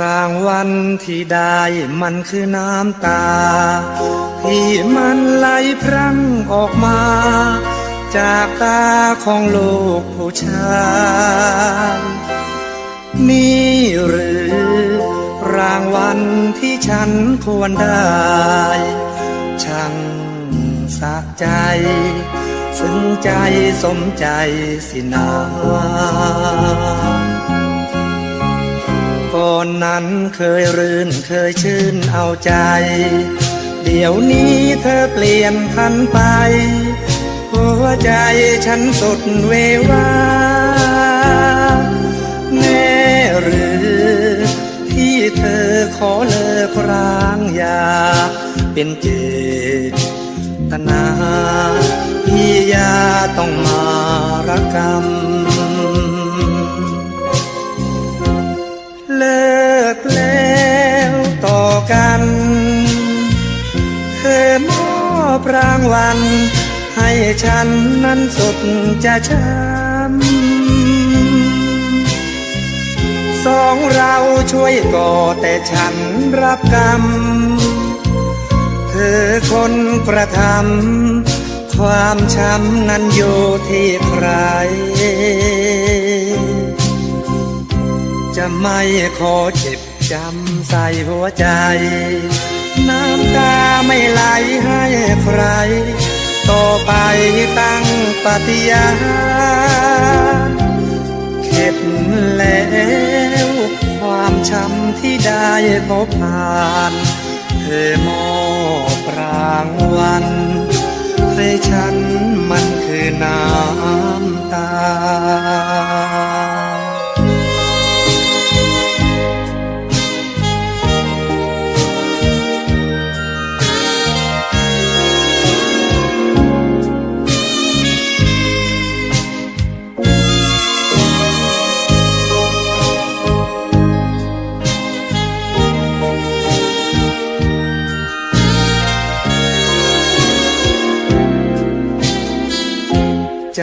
รางวันที่ได้มันคือน้ำตา ที่มันไหลพรั่งออกมา จากตาของลูกผู้ชายนี่หรือรางวัลที่ฉันควรได้ช่างสะใจซึ้งใจสมใจสินา ก่อนนั้นเคยรื่นเคยชื่นเอาใจ เดี๋ยวนี้เธอเปลี่ยนพันไป หัวใจฉันสุดเววาแน่หรือที่เธอขอเลิกร้างอยา เป็นเจตนาพี่ยาต้องมารักกรรม รางวัล ให้ฉันนั้นสุดจะช้ำสองเราช่วยก่อแต่ฉันรับกรรม เธอคนกระทำความช้ำนั้นอยู่ที่ใคร จะไม่ขอเจ็บจำใส่หัวใจ น้ำตาไม่ไหลให้ใคร ต่อไปตั้งปฏิญาณเข็ดแล้วความช้ำที่ได้พบผ่าน เธอมอบรางวัล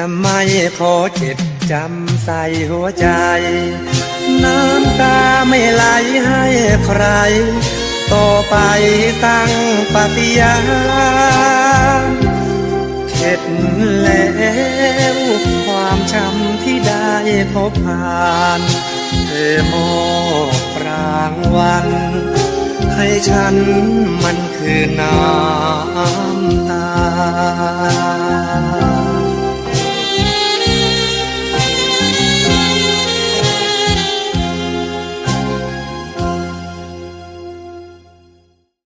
จะไม่ขอเจ็บจำใส่หัวใจ น้ำตาไม่ไหลให้ใคร ต่อไปตั้งปฏิญาณเข็ดแล้วความช้ำที่ได้พบผ่านเธอมอบรางวัลให้ฉันมันคือน้ำตา